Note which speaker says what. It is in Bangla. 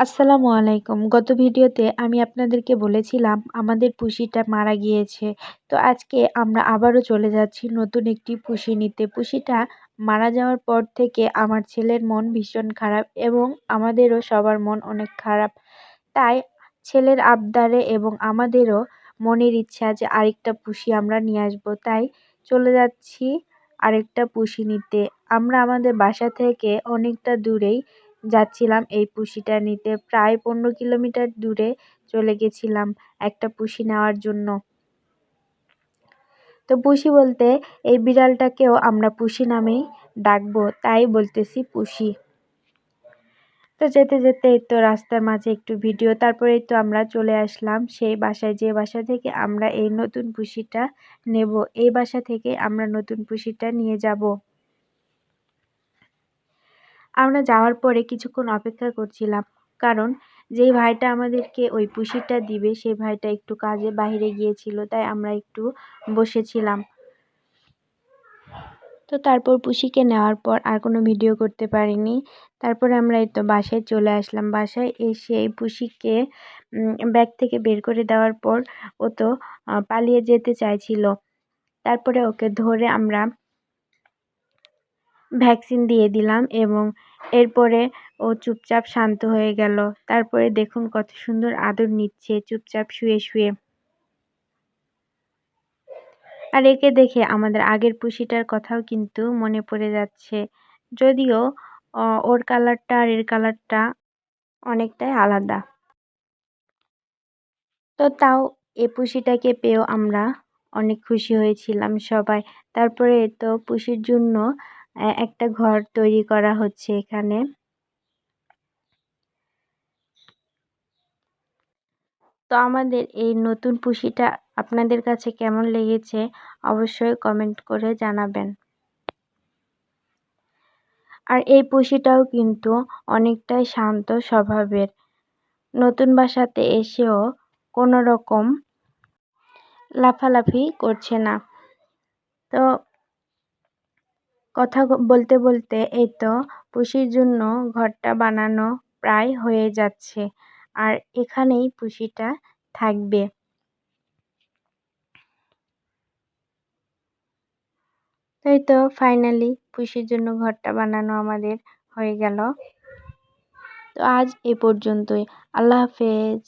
Speaker 1: আসসালামু আলাইকুম। গত ভিডিওতে আমি আপনাদেরকে বলেছিলাম আমাদের পুষিটা মারা গিয়েছে। তো আজকে আমরা আবারও চলে যাচ্ছি নতুন একটি পুষি নিতে। পুষিটা মারা যাওয়ার পর থেকে আমার ছেলের মন ভীষণ খারাপ এবং আমাদেরও সবার মন অনেক খারাপ। তাই ছেলের আবদারে এবং আমাদেরও মনের ইচ্ছা যে আরেকটা পুষি আমরা নিয়ে আসব। তাই চলে যাচ্ছি আরেকটা পুষি নিতে। আমরা আমাদের বাসা থেকে অনেকটা দূরেই যাচ্ছিলাম। এই পুষিটা নিতে প্রায় পনেরো কিলোমিটার দূরে চলে গেছিলাম একটা পুষি নেওয়ার জন্য। তো পুষি বলতে, এই বিড়ালটাকেও আমরা পুষি নামেই ডাকবো, তাই বলতেছি পুষি। তো যেতে যেতে তো রাস্তার মাঝে একটু ভিডিও, তারপরে তো আমরা চলে আসলাম সেই বাসায়। যে বাসা থেকে আমরা এই নতুন পুষিটা নেব, এই বাসা থেকে আমরা নতুন পুষিটা নিয়ে যাব। আমরা যাওয়ার পরে কিছুক্ষণ অপেক্ষা করছিলাম। কারণ যেই ভাইটা আমাদেরকে ওই পুষিটা দিবে, সেই ভাইটা একটু কাজে বাইরে গিয়েছিল, তাই আমরা একটু বসেছিলাম। তো তারপর পুষিকে নেওয়ার পর আর কোনো ভিডিও করতে পারিনি। তারপরে আমরা এই তো বাসায় চলে আসলাম। বাসায় এসে এই পুষিকে ব্যাগ থেকে বের করে দেওয়ার পর ও তো পালিয়ে যেতে চাইছিল। তারপরে ওকে ধরে আমরা ভ্যাকসিন দিয়ে দিলাম এবং এরপরে ও চুপচাপ শান্ত হয়ে গেল। তারপরে দেখুন কত সুন্দর আদর নিচ্ছে, চুপচাপ শুয়ে শুয়ে। আর একে দেখে আমাদের আগের পুষিটার কথাও কিন্তু মনে পড়ে যাচ্ছে। যদিও ওর কালারটা আর এর কালারটা অনেকটাই আলাদা। তো তাও এ পুষিটাকে পেয়েও আমরা অনেক খুশি হয়েছিলাম সবাই। তারপরে তো পুষির জন্য একটা ঘর তৈরি করা হচ্ছে এখানে। তো আমাদের এই নতুন পুষিটা আপনাদের কাছে কেমন লেগেছে অবশ্যই কমেন্ট করে জানাবেন। আর এই পুষিটাও কিন্তু অনেকটাই শান্ত স্বভাবের। নতুন বাসাতে এসেও কোনো রকম লাফালাফি করছে না। তো কথা বলতে বলতে এই তো পুষির জন্য ঘরটা বানানো প্রায় হয়ে যাচ্ছে। আর এখানেই পুষিটা থাকবে। তাই তো ফাইনালি পুষির জন্য ঘরটা বানানো আমাদের হয়ে গেল। তো আজ এ পর্যন্তই। আল্লাহ হাফেজ।